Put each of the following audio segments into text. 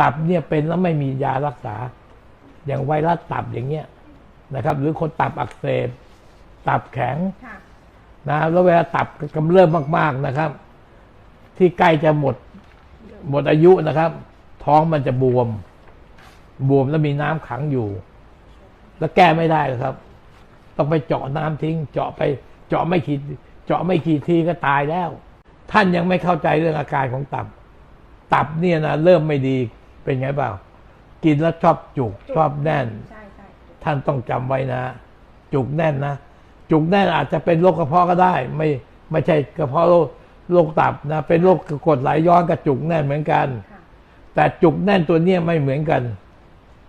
ตับเนี่ยเป็นแล้วไม่มียารักษา อย่างไวรัสตับอย่างเงี้ยนะครับ หรือคนตับอักเสบตับแข็งค่ะนะแล้วเวลาตับกำเริบมาก ๆนะครับ ที่ใกล้จะหมดหมดอายุนะครับ ท้องมันจะบวม บวมแล้วมีน้ำขังอยู่ แล้วแก้ไม่ได้หรอกครับ ต้องไปเจาะน้ำทิ้ง เจาะไป เจาะไม่ขีดเจาะไม่ขีดทีก็ตายแล้ว ท่านยังไม่เข้าใจเรื่องอาการของตับ ตับเนี่ยนะเริ่มไม่ดี เป็นไงเปล่ากินแล้วชอบจุกจุกชอบแน่น ใช่ใช่ท่านต้องจำไว้นะ จุกแน่นนะ จุกแน่นอาจจะเป็นโรคกระเพาะก็ได้ ไม่ไม่ใช่กระเพาะโรคโรคตับนะเป็นโรคกรดไหลย้อนกับจุกแน่นเหมือนกันค่ะแต่จุกแน่นตัวเนี้ยไม่เหมือนกัน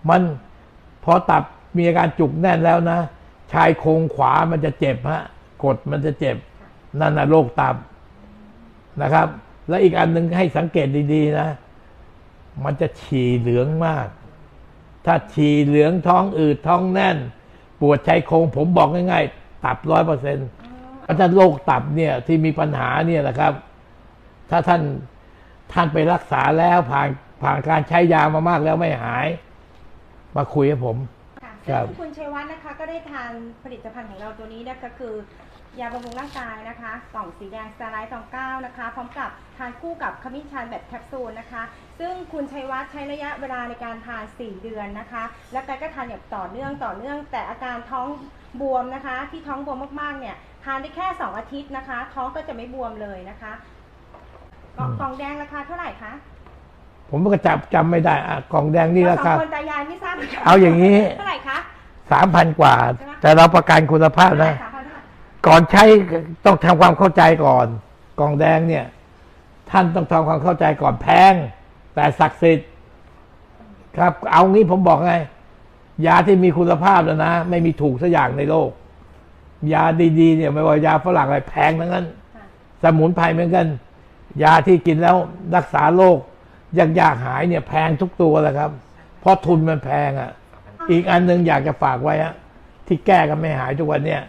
มันพอตับมีอาการจุกแน่นแล้วนะ ชายโครงขวามันจะเจ็บฮะกดมันจะเจ็บ นั่นนะโรคตับนะครับ และอีกอันหนึ่งให้สังเกตดีๆนะ มันจะฉี่เหลืองมาก ถ้าฉี่เหลืองท้องอืดท้องแน่น ปวดชายโครงผมบอกง่ายๆ ตับร้อยเปอร์เซ็นต์อ๋อเพราะฉะนั้นโรคตับเนี่ยที่มีปัญหาเนี่ยนะครับ ถ้าท่านท่านไปรักษาแล้วผ่านผ่านการใช้ยามามากแล้วไม่หาย มาคุยกับผม ค่ะครัซึ่บงคุณชัยวัฒน์นะคะก็ได้ทานผลิตภัณฑ์ของเราตัวนี้นะคะคือ ยาบำรุงร่างกายนะคะกล่องสีแดงสไตร์ไลท์สองเก้านะคะ พร้อมกับทานคู่กับขมิ้นชันแบบแคปซูลนะคะ ซึ่งคุณชัยวัฒน์ใช้ระยะเวลาในการทาน 4 เดือนนะคะ และแกก็ทานอย่างต่อเนื่องต่อเนื่อง แต่อาการท้องบวมนะคะ ที่ท้องบวมมากๆเนี่ยทานได้แค่ 2 อาทิตย์นะคะ ท้องก็จะไม่บวมเลยนะคะกล่องอืมกล่องแดงราคาเท่าไหร่คะผมก็จับจำไม่ได้อะกล่องแดงนี่เราราสอคางคนตายายไม่ทราบหมืกัเอาอย่างนี้เท่าไหร่คะสามพันกว่า แต่เราประกันคุณภาพนะ ก่อนใช้ต้องทำความเข้าใจก่อน กองแดงเนี่ย ท่านต้องทำความเข้าใจก่อนแพง แต่ศักดิ์สิทธิ์ครับ เอางี้ผมบอกไง ยาที่มีคุณภาพแล้วนะ ไม่มีถูกสักอย่างในโลก ยาดีๆเนี่ยไม่ว่ายาฝรั่งอะไรแพงทั้งนั้น สมุนไพรเหมือนกัน ยาที่กินแล้วรักษาโรคยากๆหายเนี่ยแพงทุกตัวแหละครับ เพราะทุนมันแพงอะ อีกอันหนึ่งอยากจะฝากไว้อะที่แก้กันไม่หายทุกวันเนี่ย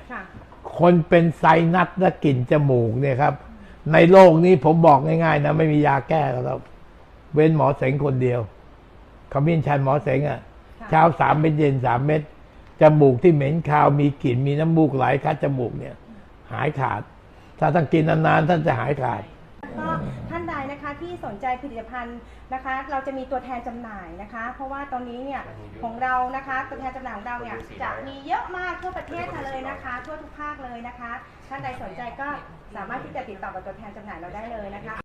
ค่ะคนเป็นไซนัสและกลิ่นจมูกเนี่ยครับ ในโลกนี้ผมบอกง่ายๆนะไม่มียาแก้แล้วครับเว้นหมอเสงคนเดียวขมิ้นชันหมอเสงอะ่ะค่ะ เช้าสามเม็ดเย็นสามเม็ดจมูกที่เหม็นคาวมีกลิ่นมีน้ำมูกไหลคัดจมูกเนี่ย หายขาด ถ้าท่านกินนานๆท่านจะหายขาด ก็ท่านใดนะคะ ที่สนใจผลิตภัณฑ์นะคะ เราจะมีตัวแทนจำหน่ายนะคะ เพราะว่าตอนนี้เนี่ยของเรานะคะตัวแทนจำหน่ายของเราเนี่ยจะมีเยอะมากทั่วประเทศเลยนะคะ ทั่วทุกภาคเลยนะคะ ท่านใดสนใจก็สามารถที่จะติดต่อกับตัวแทนจำหน่ายเราได้เลยนะคะ